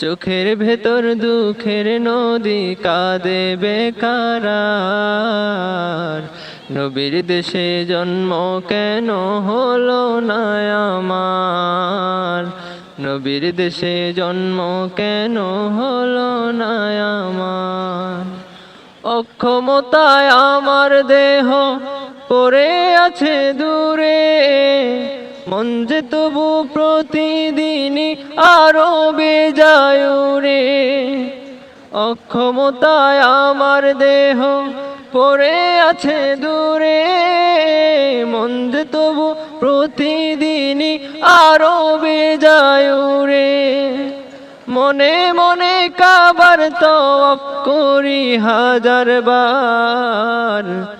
চোখের ভেতর দুঃখের নদী কাঁদে বেকারার। নবীর দেশে জন্ম কেন হলো না আমার? নবীর দেশে জন্ম কেন হলো না আমার? অক্ষমতায় আমার দেহ পড়ে আছে দূরে। মন যে তবু প্রতিদিনই আরও বেজায় রে। অক্ষমতায় আমার দেহ পড়ে আছে দূরে। মন যে তবু প্রতিদিনই আরও বেজায় রে। মনে মনে কাবার তওয়াফ করি হাজার বার।